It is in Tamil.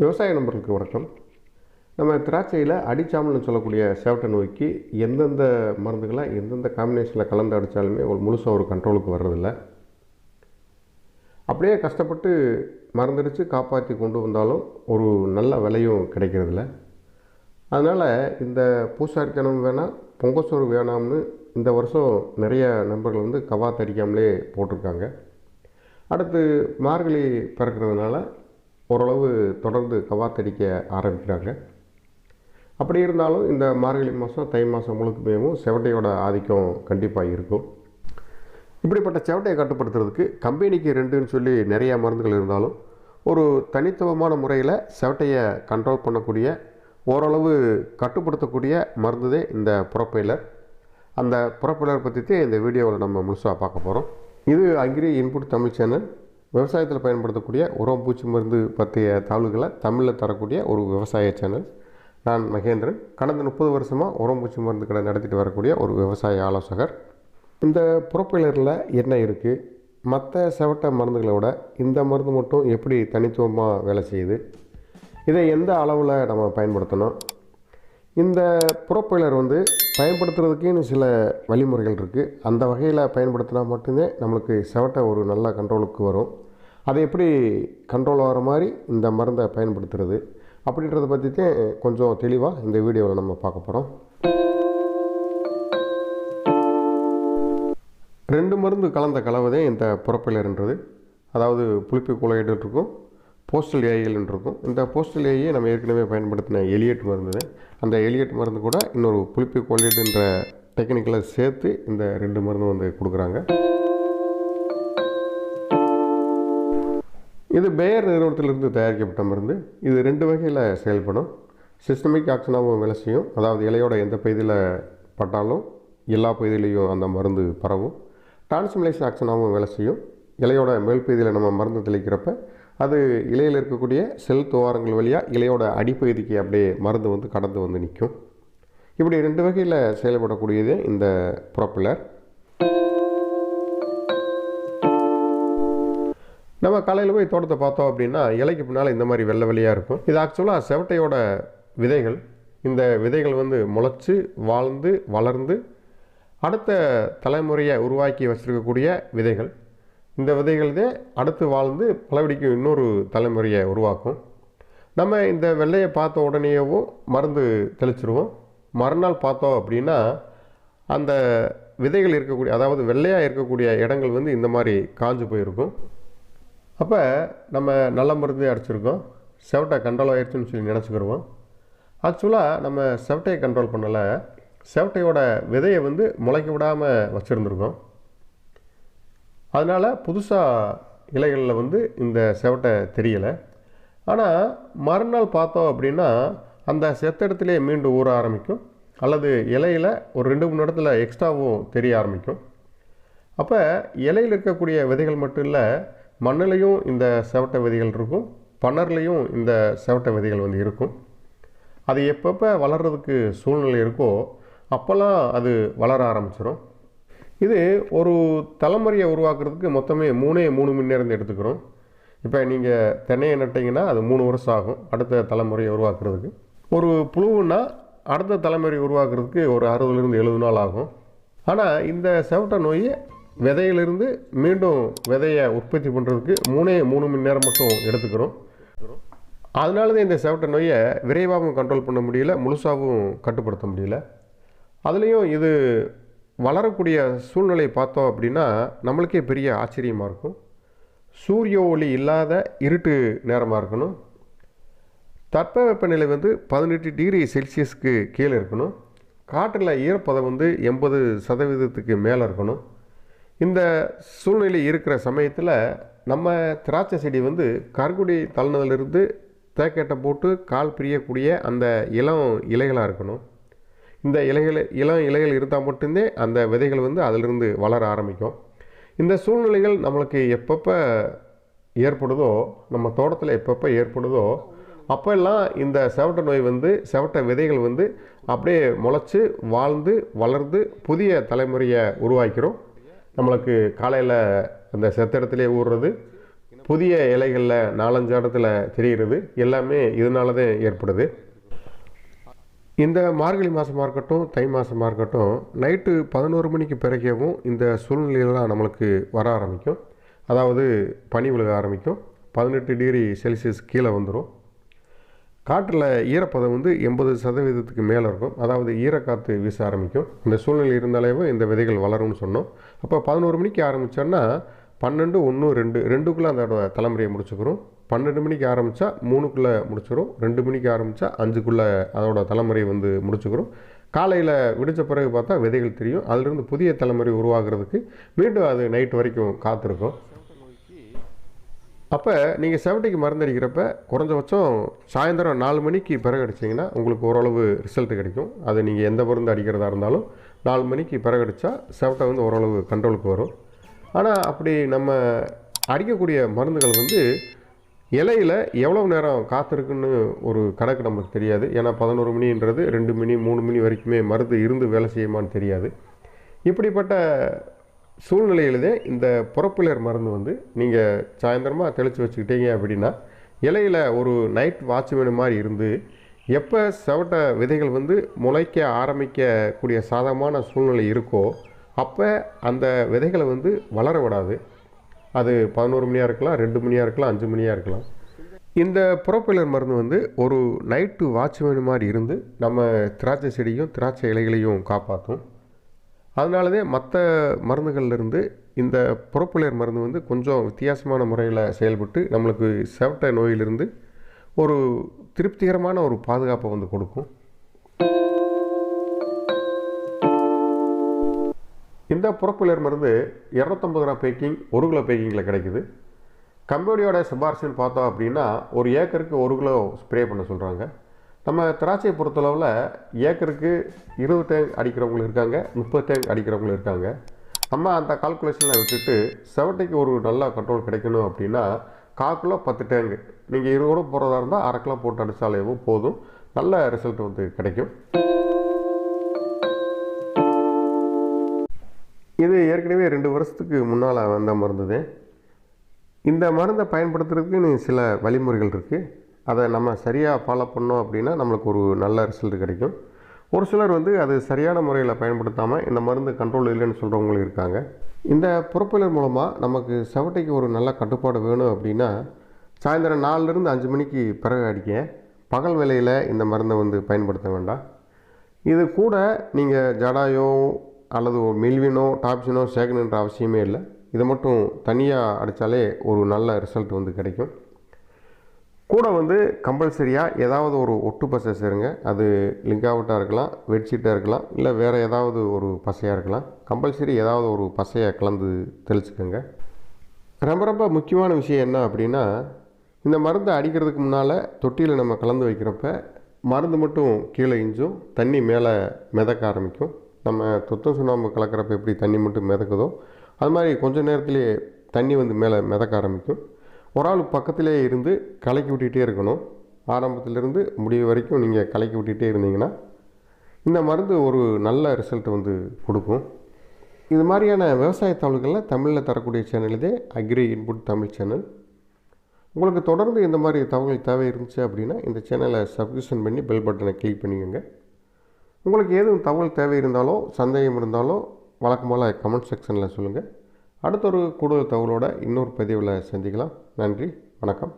விவசாய நண்பர்களுக்கு வணக்கம். நம்ம திராட்சையில் அடிச்சாமல்னு சொல்லக்கூடிய சேவட்டை நோய்க்கு எந்தெந்த மருந்துகளை எந்தெந்த காம்பினேஷனில் கலந்து அடித்தாலுமே ஒரு முழுசாக ஒரு கண்ட்ரோலுக்கு வர்றதில்ல. அப்படியே கஷ்டப்பட்டு மருந்தடித்து காப்பாற்றி கொண்டு வந்தாலும் ஒரு நல்ல விலையும் கிடைக்கிறதில்ல. அதனால் இந்த பூசாரித்தனம் வேணாம் பொங்கசோறு வேணாம்னு இந்த வருஷம் நிறைய நண்பர்கள் வந்து கவாத்து அடிக்காமலே போட்டிருக்காங்க. அடுத்து மார்கழி பிறக்கிறதுனால ஓரளவு தொடர்ந்து கவாத்தடிக்க ஆரம்பிக்கிறாங்க. அப்படி இருந்தாலும் இந்த மார்கழி மாதம் தை மாதம் முழுக்குமேவும் செவட்டையோட ஆதிக்கம் கண்டிப்பாக இருக்கும். இப்படிப்பட்ட செவட்டையை கட்டுப்படுத்துறதுக்கு கம்பெனிக்கு ரெண்டுன்னு சொல்லி நிறையா மருந்துகள் இருந்தாலும் ஒரு தனித்துவமான முறையில் செவட்டையை கண்ட்ரோல் பண்ணக்கூடிய ஓரளவு கட்டுப்படுத்தக்கூடிய மருந்து தான் இந்த புறப்பைலர் அந்த புறப்பைலர் பற்றி தான் இந்த வீடியோவில் நம்ம முழுசாக பார்க்க போகிறோம் இது அக்ரி இன்புட் தமிழ் சேனல். விவசாயத்தில் பயன்படுத்தக்கூடிய உரம் பூச்சி மருந்து பற்றிய தகவல்களை தமிழில் தரக்கூடிய ஒரு விவசாய சேனல். நான் மகேந்திரன். கடந்த முப்பது வருஷமாக உரம் பூச்சி மருந்து கடை நடத்திட்டு வரக்கூடிய ஒரு விவசாய ஆலோசகர். இந்த புறப்பைலரில் என்ன இருக்குது மற்ற செவட்ட விட இந்த மருந்து மட்டும் எப்படி தனித்துவமாக வேலை செய்யுது? இதை எந்த அளவில் நம்ம பயன்படுத்தணும்? இந்த புறப்பைலர் வந்து பயன்படுத்துறதுக்குன்னு சில வழிமுறைகள் இருக்குது அந்த வகையில் பயன்படுத்தினா மட்டுமே நம்மளுக்கு செவட்டை ஒரு நல்ல கண்ட்ரோலுக்கு வரும். அதை எப்படி கண்ட்ரோல் ஆகிற மாதிரி இந்த மருந்தை பயன்படுத்துறது அப்படின்றத பற்றி தான் கொஞ்சம் தெளிவாக இந்த வீடியோவில் நம்ம பார்க்க போகிறோம் ரெண்டு மருந்து கலந்த கலவை இந்த புறப்பைலர்ன்றது அதாவது புளிப்பு குலையிட்டு இருக்கும் போஸ்டல் ஏஐகள் இருக்கும். இந்த போஸ்டல் ஏஐயை நம்ம ஏற்கனவே பயன்படுத்தின எலியட் மருந்து அந்த எலியட் மருந்து கூட இன்னொரு புளிப்பு கொலியட்ன்ற டெக்னிக்கலாக சேர்த்து இந்த ரெண்டு மருந்து வந்து கொடுக்குறாங்க. இது பேயர் நிறுவனத்திலிருந்து தயாரிக்கப்பட்ட மருந்து. இது ரெண்டு வகையில் செயல்படும். சிஸ்டமிக் ஆக்ஷனாகவும் வேலை செய்யும். அதாவது இலையோட எந்த பகுதியில் பட்டாலும் எல்லா பகுதியிலையும் அந்த மருந்து பரவும். டிரான்ஸ்மிலேஷன் ஆக்ஷனாகவும் வேலை செய்யும். இலையோட மேல் பகுதியில் நம்ம மருந்து தெளிக்கிறப்ப அது இலையில் இருக்கக்கூடிய செல் துவாரங்கள் வழியாக இலையோட அடிப்பகுதிக்கு அப்படியே மருந்து வந்து கடந்து வந்து நிற்கும். இப்படி ரெண்டு வகையில் செயல்படக்கூடியது இந்த ப்ராப்புலர் நம்ம காலையில் போய் தோட்டத்தை பார்த்தோம் அப்படின்னா இலைக்கு பின்னால் இந்த மாதிரி வெள்ளை வெள்ளையாக இருக்கும். இது ஆக்சுவலாக செவட்டையோட விதைகள். இந்த விதைகள் வந்து முளைச்சி வாழ்ந்து வளர்ந்து அடுத்த தலைமுறையை உருவாக்கி வச்சுருக்கக்கூடிய விதைகள். இந்த விதைகள் தான் அடுத்து வாழ்ந்து பலவடிக்கும் இன்னொரு தலைமுறையை உருவாக்கும். நம்ம இந்த வெள்ளையை பார்த்த உடனேயவும் மருந்து தெளிச்சிருவோம். மறுநாள் பார்த்தோம் அப்படின்னா அந்த விதைகள் இருக்கக்கூடிய அதாவது வெள்ளையாக இருக்கக்கூடிய இடங்கள் வந்து இந்த மாதிரி காஞ்சு போயிருக்கும். அப்போ நம்ம நல்ல மருந்து அடிச்சிருக்கோம். செவட்டை கண்ட்ரோல் ஆயிடுச்சுன்னு சொல்லி நினச்சிக்கிடுவோம் ஆக்சுவலாக நம்ம செவட்டையை கண்ட்ரோல் பண்ணலை. செவட்டையோட விதையை வந்து முளைக்க விடாமல் வச்சுருந்துருக்கோம். அதனால் புதுசாக இலைகளில் வந்து இந்த செவட்டை தெரியலை. ஆனால் மறுநாள் பார்த்தோம் அப்படின்னா அந்த செத்தடத்திலே மீண்டும் ஊற ஆரம்பிக்கும். அல்லது இலையில் ஒரு ரெண்டு மூணு இடத்துல எக்ஸ்ட்ராவும் தெரிய ஆரம்பிக்கும். அப்போ இலையில் இருக்கக்கூடிய விதைகள் மட்டும் இல்லை மண்ணிலையும் இந்த செவட்டை விதைகள் இருக்கும். பன்னர்லேயும் இந்த செவட்டை விதைகள் வந்து இருக்கும். அது எப்பப்போ வளர்கிறதுக்கு சூழ்நிலை இருக்கோ அப்போல்லாம் அது வளர ஆரம்பிச்சிடும் இது ஒரு தலைமுறையை உருவாக்குறதுக்கு மொத்தமே மூணே மூணு மணி நேரம் எடுத்துக்கிறோம். இப்போ நீங்கள் தென்னையை நட்டிங்கன்னா அது மூணு வருஷம் ஆகும் அடுத்த தலைமுறையை உருவாக்குறதுக்கு. ஒரு புழுவுன்னா அடுத்த தலைமுறை உருவாக்குறதுக்கு ஒரு அறுபதுலேருந்து எழுபது நாள் ஆகும். ஆனால் இந்த செவட்ட நோய் விதையிலிருந்து மீண்டும் விதையை உற்பத்தி பண்ணுறதுக்கு மூணே மூணு மணி நேரம் மட்டும் எடுத்துக்கிறோம். அதனால தான் இந்த செவட்ட நோயை விரைவாகவும் கண்ட்ரோல் பண்ண முடியல முழுசாகவும் கட்டுப்படுத்த முடியல. அதுலேயும் இது வளரக்கூடிய சூழ்நிலை பார்த்தோம் அப்படின்னா நம்மளுக்கே பெரிய ஆச்சரியமாக இருக்கும். சூரிய ஒளி இல்லாத இருட்டு நேரமாக இருக்கணும். தட்பவெப்பநிலை வந்து பதினெட்டு டிகிரி செல்சியஸ்க்கு கீழே இருக்கணும். காற்றில் ஈரப்பதம் வந்து எண்பது சதவீதத்துக்கு மேலே இருக்கணும். இந்த சூழ்நிலை இருக்கிற சமயத்தில் நம்ம திராட்சை செடி வந்து கருக்குடி தள்ளினதுலேருந்து தேக்கேட்டை போட்டு கால் பிரியக்கூடிய அந்த இளம் இலைகளாக இருக்கணும். இந்த இலைகள் இளம் இலைகள் இருந்தால் மட்டும்தே அந்த விதைகள் வந்து அதிலிருந்து வளர ஆரம்பிக்கும். இந்த சூழ்நிலைகள் நம்மளுக்கு எப்பப்போ ஏற்படுதோ நம்ம தோட்டத்தில் எப்பப்போ ஏற்படுதோ அப்போல்லாம் இந்த செவட்ட நோய் வந்து செவட்ட விதைகள் வந்து அப்படியே முளைச்சி வாழ்ந்து வளர்ந்து புதிய தலைமுறையை உருவாக்கிறோம். நம்மளுக்கு காலையில் அந்த செத்த இடத்துலேயே ஊறுறது புதிய இலைகளில் நாலஞ்சு இடத்துல தெரிகிறது எல்லாமே இதனால தான் ஏற்படுது. இந்த மார்கழி மாதமாக இருக்கட்டும் தை மாதமாக இருக்கட்டும் நைட்டு பதினோரு மணிக்கு பிறகவும் இந்த சூழ்நிலையெல்லாம் நம்மளுக்கு வர ஆரம்பிக்கும். அதாவது பனி விழுக ஆரம்பிக்கும். பதினெட்டு டிகிரி செல்சியஸ் கீழே வந்துடும் காற்றில் ஈரப்பதம் வந்து எண்பது சதவீதத்துக்கு மேலே இருக்கும். அதாவது ஈரக்காற்று வீச ஆரம்பிக்கும். இந்த சூழ்நிலை இருந்தாலேவும் இந்த விதைகள் வளரும்னு சொன்னோம். அப்போ பதினோரு மணிக்கு ஆரம்பித்தோன்னா பன்னெண்டு ஒன்று ரெண்டு ரெண்டுக்குள்ளே அதோட தலைமுறையை முடிச்சுக்கிறோம். பன்னெண்டு மணிக்கு ஆரம்பித்தா மூணுக்குள்ளே முடிச்சிடும் ரெண்டு மணிக்கு ஆரம்பித்தா அஞ்சுக்குள்ளே அதோட தலைமுறையை வந்து முடிச்சுக்கிறோம். காலையில் விடிச்ச பிறகு பார்த்தா விதைகள் தெரியும். அதிலிருந்து புதிய தலைமுறை உருவாகிறதுக்கு மீண்டும் அது நைட் வரைக்கும் காத்திருக்கும். அப்போ நீங்கள் செவன்ட்டிக்கு மருந்து அடிக்கிறப்ப குறைஞ்சபட்சம் சாயந்தரம் நாலு மணிக்கு பிறகு அடிச்சிங்கன்னா உங்களுக்கு ஓரளவு ரிசல்ட் கிடைக்கும். அது நீங்கள் எந்த மருந்து அடிக்கிறதா இருந்தாலும் நாலு மணிக்கு பிறகு அடித்தா செவட்டை வந்து ஓரளவு கண்ட்ரோலுக்கு வரும். ஆனால் அப்படி நம்ம அடிக்கக்கூடிய மருந்துகள் வந்து இலையில் எவ்வளோ நேரம் காத்திருக்குன்னு ஒரு கணக்கு நமக்கு தெரியாது. ஏன்னா பதினோரு மணின்றது ரெண்டு மணி மூணு மணி வரைக்குமே மருந்து இருந்து வேலை செய்யுமான்னு தெரியாது. இப்படிப்பட்ட சூழ்நிலையிலே இந்த புறப்பிலர் மருந்து வந்து நீங்கள் சாயந்தரமாக தெளித்து வச்சுக்கிட்டீங்க அப்படின்னா இலையில் ஒரு நைட் வாட்ச்மேன் மாதிரி இருந்து எப்போ செவட்ட விதைகள் வந்து முளைக்க ஆரம்பிக்கக்கூடிய சாதகமான சூழ்நிலை இருக்கோ அப்போ அந்த விதைகளை வந்து வளர விடாது. அது பதினோரு மணியாக இருக்கலாம் ரெண்டு மணியாக இருக்கலாம் அஞ்சு மணியாக இருக்கலாம். இந்த புறப்பிலர் மருந்து வந்து ஒரு நைட்டு வாட்ச்மேன் மாதிரி இருந்து நம்ம திராட்சை செடியும் திராட்சை இலைகளையும் காப்பாற்றும் அதனாலதே மற்ற மருந்துகள்லேருந்து இந்த புறப்புலையர் மருந்து வந்து கொஞ்சம் வித்தியாசமான முறையில் செயல்பட்டு நம்மளுக்கு செவட்ட நோயிலிருந்து ஒரு திருப்திகரமான ஒரு பாதுகாப்பை வந்து கொடுக்கும். இந்த புறப்புலையர் மருந்து இரநூத்தம்பது கிராம் பேக்கிங் ஒரு கிலோ பேக்கிங்கில் கிடைக்குது. கம்பெனியோட சிபாரிசுன்னு பார்த்தோம் அப்படின்னா ஒரு ஏக்கருக்கு ஒரு கிலோ ஸ்ப்ரே பண்ண சொல்கிறாங்க நம்ம திராட்சையை பொறுத்தளவில் ஏக்கருக்கு இருபது டேங்க் அடிக்கிறவங்களும் இருக்காங்க முப்பது டேங்க் அடிக்கிறவங்களும் இருக்காங்க. நம்ம அந்த கால்குலேஷனை விட்டுட்டு செவட்டைக்கு ஒரு நல்ல கண்ட்ரோல் கிடைக்கணும் அப்படின்னா கால் கிலோ பத்து டேங்கு நீங்கள் இருபது கூட போகிறதா இருந்தால் அரை கிலோ போட்டு அடித்தாலேயும் போதும். நல்ல ரிசல்ட் வந்து கிடைக்கும். இது ஏற்கனவே ரெண்டு வருஷத்துக்கு முன்னால் வந்த மருந்து இந்த மருந்தை பயன்படுத்துறதுக்கு சில வழிமுறைகள் இருக்குது அதை நம்ம சரியாக ஃபாலோ பண்ணோம் அப்படின்னா நம்மளுக்கு ஒரு நல்ல ரிசல்ட் கிடைக்கும். ஒரு சிலர் வந்து அது சரியான முறையில் பயன்படுத்தாமல் இந்த மருந்து கண்ட்ரோல் இல்லைன்னு சொல்கிறவங்களும் இருக்காங்க. இந்த புறப்பிலர் மூலமாக நமக்கு செவட்டைக்கு ஒரு நல்ல கட்டுப்பாடு வேணும் அப்படின்னா சாயந்தரம் நாலுலேருந்து அஞ்சு மணிக்கு பிறகு அடிக்க பகல் வேலையில் இந்த மருந்தை வந்து பயன்படுத்த வேண்டாம். இது கூட நீங்கள் ஜடாயோ அல்லது ஒரு மில்வினோ டாப்ஸினோ சேர்க்கணுன்ற அவசியமே இல்லை. இதை மட்டும் தனியாக அடித்தாலே ஒரு நல்ல ரிசல்ட் வந்து கிடைக்கும். கூட வந்து கம்பல்சரியாக ஏதாவது ஒரு ஒட்டு பசை சேருங்க. அது லிங்காவட்டாக இருக்கலாம் பெட்ஷீட்டாக இருக்கலாம் இல்லை வேறு ஏதாவது ஒரு பசையாக இருக்கலாம். கம்பல்சரி ஏதாவது ஒரு பசையை கலந்து தெளிச்சுக்கோங்க. ரொம்ப ரொம்ப முக்கியமான விஷயம் என்ன அப்படின்னா இந்த மருந்தை அடிக்கிறதுக்கு முன்னால் தொட்டியில் நம்ம கலந்து வைக்கிறப்ப மருந்து மட்டும் கீழே இஞ்சும் தண்ணி மேலே மிதக்க ஆரம்பிக்கும். நம்ம தொத்தம் சுண்ணாம்பு கலக்கிறப்ப எப்படி தண்ணி மட்டும் மிதக்குதோ அது மாதிரி கொஞ்சம் நேரத்துலேயே தண்ணி வந்து மேலே மிதக்க ஆரம்பிக்கும். ஒரு ஆள் பக்கத்திலே இருந்து கலக்கி விட்டுகிட்டே இருக்கணும். ஆரம்பத்திலிருந்து முடிவு வரைக்கும் நீங்கள் கலக்கி விட்டுகிட்டே இருந்தீங்கன்னா இந்த மருந்து ஒரு நல்ல ரிசல்ட் வந்து கொடுக்கும். இது மாதிரியான விவசாய தகவல்களில் தமிழில் தரக்கூடிய சேனல் இதே அக்ரி இன்புட் தமிழ் சேனல் உங்களுக்கு தொடர்ந்து இந்த மாதிரி தகவல் தேவை இருந்துச்சு அப்படின்னா இந்த சேனலை சப்ஸ்கிரிப்ஷன் பண்ணி பெல் பட்டனை கிளிக் பண்ணிக்கோங்க. உங்களுக்கு எதுவும் தகவல் தேவை இருந்தாலோ சந்தேகம் இருந்தாலோ வழக்கம் போல் கமெண்ட் செக்ஷனில் சொல்லுங்கள் அடுத்த ஒரு கூடுதல் தகவலோட இன்னொரு பதிவில் சந்திக்கலாம். நன்றி வணக்கம்.